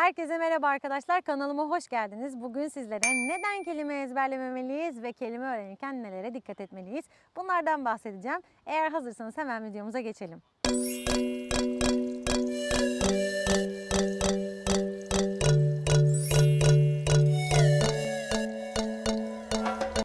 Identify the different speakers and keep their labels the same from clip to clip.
Speaker 1: Herkese merhaba arkadaşlar. Kanalıma hoş geldiniz. Bugün sizlere neden kelime ezberlememeliyiz ve kelime öğrenirken nelere dikkat etmeliyiz? Bunlardan bahsedeceğim. Eğer hazırsanız hemen videomuza geçelim.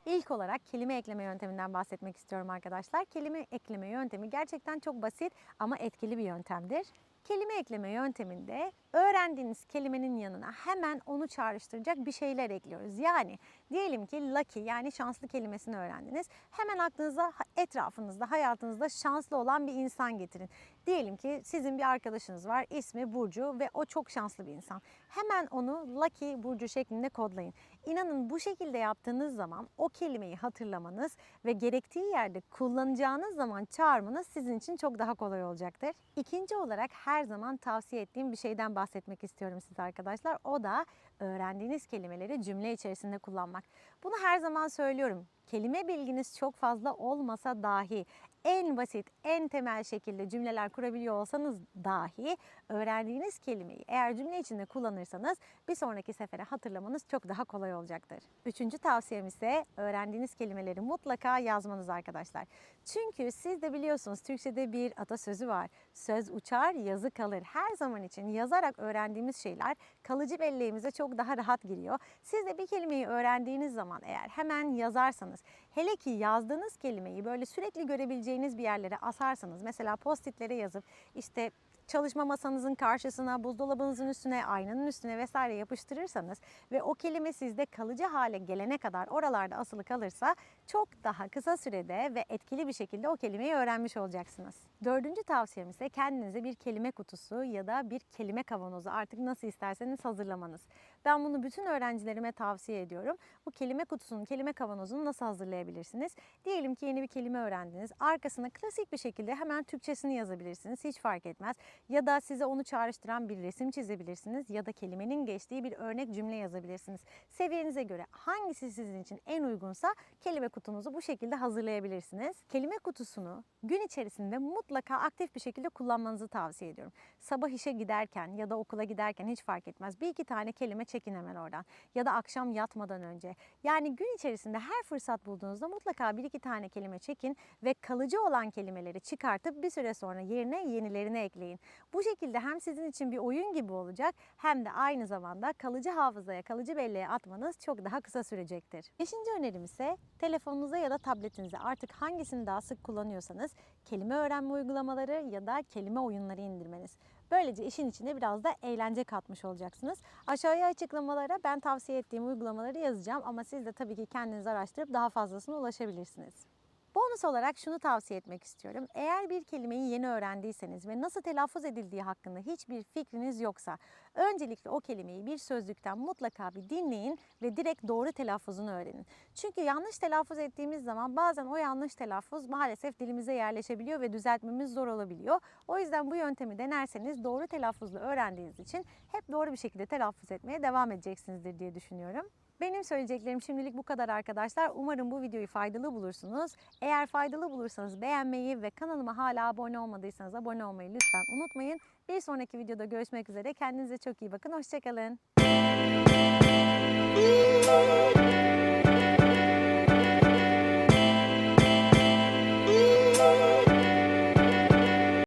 Speaker 1: İlk olarak kelime ekleme yönteminden bahsetmek istiyorum arkadaşlar. Kelime ekleme yöntemi gerçekten çok basit ama etkili bir yöntemdir. Kelime ekleme yönteminde öğrendiğiniz kelimenin yanına hemen onu çağrıştıracak bir şeyler ekliyoruz. Yani diyelim ki lucky yani şanslı kelimesini öğrendiniz. Hemen aklınıza etrafınızda, hayatınızda şanslı olan bir insan getirin. Diyelim ki sizin bir arkadaşınız var, ismi Burcu ve o çok şanslı bir insan. Hemen onu Lucky Burcu şeklinde kodlayın. İnanın bu şekilde yaptığınız zaman o kelimeyi hatırlamanız ve gerektiği yerde kullanacağınız zaman çağırmanız sizin için çok daha kolay olacaktır. İkinci olarak her zaman tavsiye ettiğim bir şeyden bahsetmek istiyorum size arkadaşlar. O da öğrendiğiniz kelimeleri cümle içerisinde kullanmak. Bunu her zaman söylüyorum. Kelime bilginiz çok fazla olmasa dahi en basit, en temel şekilde cümleler kurabiliyor olsanız dahi öğrendiğiniz kelimeyi eğer cümle içinde kullanırsanız bir sonraki sefere hatırlamanız çok daha kolay olacaktır. Üçüncü tavsiyem ise öğrendiğiniz kelimeleri mutlaka yazmanız arkadaşlar. Çünkü siz de biliyorsunuz Türkçe'de bir atasözü var. Söz uçar, yazı kalır. Her zaman için yazarak öğrendiğimiz şeyler kalıcı belleğimize çok daha rahat giriyor. Siz de bir kelimeyi öğrendiğiniz zaman eğer hemen yazarsanız, hele ki yazdığınız kelimeyi böyle sürekli görebileceğiniz bir yerlere asarsanız, mesela postitlere yazıp işte çalışma masanızın karşısına, buzdolabınızın üstüne, aynanın üstüne vesaire yapıştırırsanız ve o kelime sizde kalıcı hale gelene kadar oralarda asılı kalırsa çok daha kısa sürede ve etkili bir şekilde o kelimeyi öğrenmiş olacaksınız. Dördüncü tavsiyem ise kendinize bir kelime kutusu ya da bir kelime kavanozu artık nasıl isterseniz hazırlamanız. Ben bunu bütün öğrencilerime tavsiye ediyorum. Bu kelime kutusunun, kelime kavanozunu nasıl hazırlayabilirsiniz? Diyelim ki yeni bir kelime öğrendiniz. Arkasına klasik bir şekilde hemen Türkçesini yazabilirsiniz. Hiç fark etmez. Ya da size onu çağrıştıran bir resim çizebilirsiniz ya da kelimenin geçtiği bir örnek cümle yazabilirsiniz. Seviyenize göre hangisi sizin için en uygunsa kelime kutunuzu bu şekilde hazırlayabilirsiniz. Kelime kutusunu gün içerisinde mutlaka aktif bir şekilde kullanmanızı tavsiye ediyorum. Sabah işe giderken ya da okula giderken hiç fark etmez. Bir iki tane kelime çekin hemen oradan. Ya da akşam yatmadan önce. Yani gün içerisinde her fırsat bulduğunuzda mutlaka bir iki tane kelime çekin ve kalıcı olan kelimeleri çıkartıp bir süre sonra yerine yenilerini ekleyin. Bu şekilde hem sizin için bir oyun gibi olacak hem de aynı zamanda kalıcı hafızaya, kalıcı belleğe atmanız çok daha kısa sürecektir. Beşinci önerim ise telefonunuza ya da tabletinize artık hangisini daha sık kullanıyorsanız kelime öğrenme uygulamaları ya da kelime oyunları indirmeniz. Böylece işin içine biraz da eğlence katmış olacaksınız. Aşağıya açıklamalara ben tavsiye ettiğim uygulamaları yazacağım ama siz de tabii ki kendiniz araştırıp daha fazlasına ulaşabilirsiniz. Bonus olarak şunu tavsiye etmek istiyorum. Eğer bir kelimeyi yeni öğrendiyseniz ve nasıl telaffuz edildiği hakkında hiçbir fikriniz yoksa öncelikle o kelimeyi bir sözlükten mutlaka bir dinleyin ve direkt doğru telaffuzunu öğrenin. Çünkü yanlış telaffuz ettiğimiz zaman bazen o yanlış telaffuz maalesef dilimize yerleşebiliyor ve düzeltmemiz zor olabiliyor. O yüzden bu yöntemi denerseniz doğru telaffuzla öğrendiğiniz için hep doğru bir şekilde telaffuz etmeye devam edeceksinizdir diye düşünüyorum. Benim söyleyeceklerim şimdilik bu kadar arkadaşlar. Umarım bu videoyu faydalı bulursunuz. Eğer faydalı bulursanız beğenmeyi ve kanalıma hala abone olmadıysanız abone olmayı lütfen unutmayın. Bir sonraki videoda görüşmek üzere. Kendinize çok iyi bakın. Hoşçakalın.